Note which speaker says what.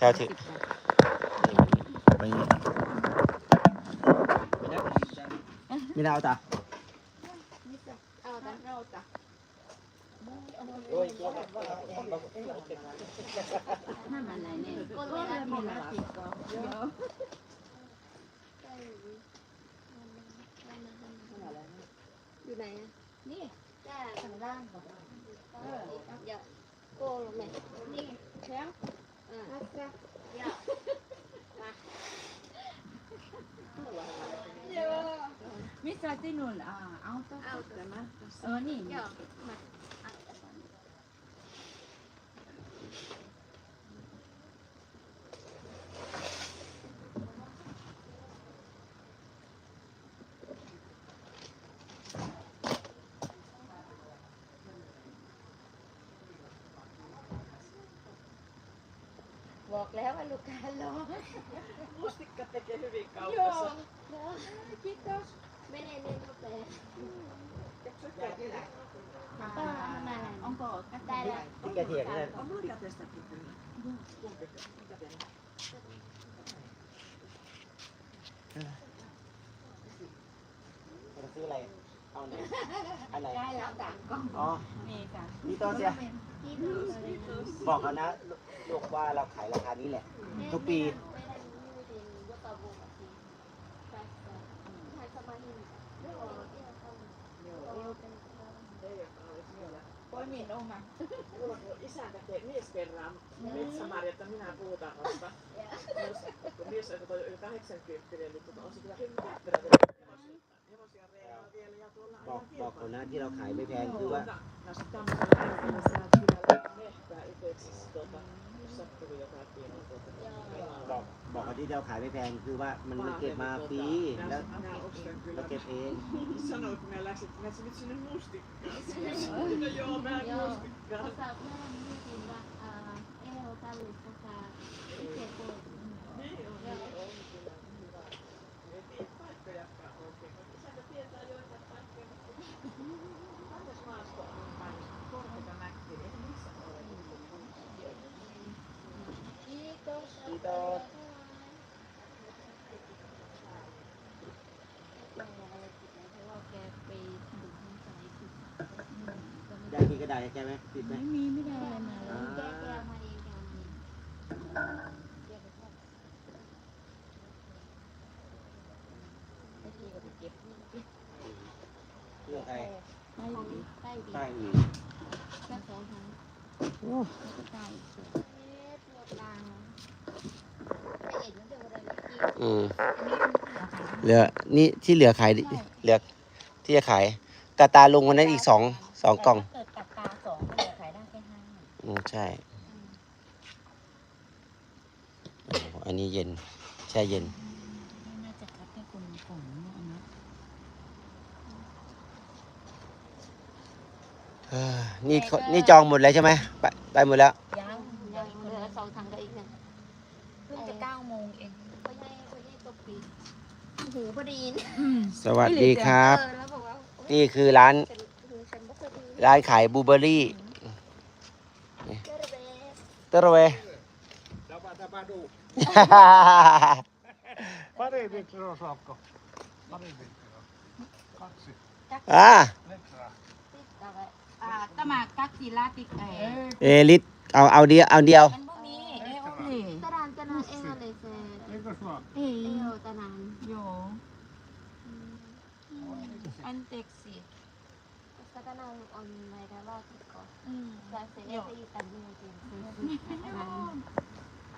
Speaker 1: แถวถือไปนี่ไม่ได้เอาจ้ะ
Speaker 2: เอาแต่เราจ้ะ
Speaker 3: ห้ามอะไรเนี่ย
Speaker 2: ก็เลยได้มีละสิบก็ อยู่ไหนอะ นี่จ้าทางล่างเอออย่าโก้ลงไหมนี่แชมป์อ่าจ้าอย่ามา
Speaker 3: มิสเตอร์ที่นู่นอ่าเอาตัว
Speaker 2: เอาแต่มา
Speaker 3: เออนี่
Speaker 2: อย่ามา บอกแล้วว่าลูกค้ารอ
Speaker 4: Mustikka tekee hyvin
Speaker 2: โย
Speaker 4: kaupassa.
Speaker 2: คิดก็ไม่ได้เล่นก็แปล
Speaker 3: อ่า
Speaker 2: ก็ทำอะไร
Speaker 3: องก็
Speaker 2: ได้แล้ว
Speaker 1: ที่แกเถียงเนี่ย
Speaker 4: On minun käteistä pitää. Kumpi käteinen?
Speaker 1: จะซื้ออะไร เอาไหนอันไหน
Speaker 3: ได้แล้วจ้ะก็
Speaker 1: อ๋อ
Speaker 3: นี่จ้ะ
Speaker 1: นี่ตัวเสีย
Speaker 2: ที่ดูอะไรนะ
Speaker 1: บอกเขานะ ลูกว่าเราขายราคานี้แหละ ทุกปี
Speaker 2: ไม่ได้ไม่ได้ว่าตะบุกอะสิใช่ใช่ใช่สมาธิเรื่องอะไรที่เราทำเดี๋ยวเราเป็น
Speaker 4: Teidän olisi vielä.
Speaker 3: โอ้ยมีนโอมา
Speaker 4: Mulla kun isäntä tee mies kerran metsämarjat, minä puutarhasta. Jos- Kun mies on toi yli 80, niin tota, on se kyllä kätterä. Hevosia reilaa vielä ja tuolla
Speaker 1: บอก
Speaker 4: ajan
Speaker 1: บอก
Speaker 4: kilpailu.
Speaker 1: เขานะที่เราขายไม่แพงคือว่า
Speaker 4: No sit tämmöisellä hetkellä sä kyllä mehtää itseksi tota, jos sattuu jotain pientä tuota.
Speaker 1: บอกบอกเขาที่เราขายไม่แพงคือว่ามันมันเก็บมาฟรีแล้ว
Speaker 4: Nää ostan
Speaker 1: เรา
Speaker 4: kyllä
Speaker 1: เก็บเอง
Speaker 4: Sanoit, kun me läksit, että nyt sinne mustikkaan. No joo, mä en
Speaker 2: Joo.
Speaker 4: mustikkaan.
Speaker 2: ภาษาแม่ไม่กินว่าเอ่อเอลตาลุภาษาที่เจ็บปวด
Speaker 4: Niin on, niin on kyllä hyvä. Ei tiedä paikkojakaan oikein, mutta isäntä tietää joitain paikkoja. Antas maasto on päin, korkeita mäkiä, ei missä ole.
Speaker 2: อีโต
Speaker 1: อีโต
Speaker 2: แกไปดูทางซ้ายสุด
Speaker 1: ได้มีกระดาษใช่ไหมติดไหม
Speaker 3: ไม่มีไม่ได้อะไรมาเลย
Speaker 2: แกแกมาเองแกมาเองแกไปทอดไอ้ทีก็ไปเก็บ
Speaker 1: เรื่อใคร
Speaker 2: ใต้ดิน
Speaker 1: ใต้อีก
Speaker 2: แค่สองครั้ง
Speaker 3: โอ้ก็ได้
Speaker 2: เอ๊ะปวดหลังไปเอ็ดมันเดี๋ยวอะไรกิน
Speaker 1: อืมเหลือนี่ที่เหลือขายดิเหลือที่จะขายกาตาลุงวันนั้นอีกสองสองกล่อง
Speaker 3: อื
Speaker 1: มใช่โอ้โหอันนี้เย็น แช่เย็น
Speaker 3: น่าจะคัดให้คนกล่องเนาะนะ
Speaker 1: เอ้อนี่เขานี่จองหมดแล้วใช่ไหมไปไปหมดแล้ว
Speaker 3: ยัง
Speaker 2: ยังเหลือสองครั้งก็อีกหนึ่ง
Speaker 3: เพิ่งจะเก้าโมงเอง
Speaker 2: เขาให้เขาให้ตบปีหูพอดีน
Speaker 1: สวัสดีครับ
Speaker 2: เออแล้วบอกว่าโอ๊ย
Speaker 1: นี่คือร้าน
Speaker 2: ฉันคือฉันไม่เคยดู
Speaker 1: ร้านขายบลูเบอร์รี่
Speaker 2: เจอเลย
Speaker 1: ตระเว
Speaker 5: Tapa tapa du. Pari litraa saakko. Pari litraa. Kaksi
Speaker 1: อ่า
Speaker 5: litraa.
Speaker 2: เอาไว้
Speaker 3: อ่าตะหมากกักจีลาติกเอ
Speaker 1: เอลิตเอาเอาเดียวเอาเดียว
Speaker 3: มันพวกนี้เอโอเค
Speaker 2: ตะนานตะนานเอวเลยเซ่
Speaker 5: Eikös vaan?
Speaker 3: เอ
Speaker 2: เอวตะนาน
Speaker 3: โยอันเต็กซี่
Speaker 2: ก็ตะนานออนไลน์แล้วว่าติดก่อน
Speaker 3: อืม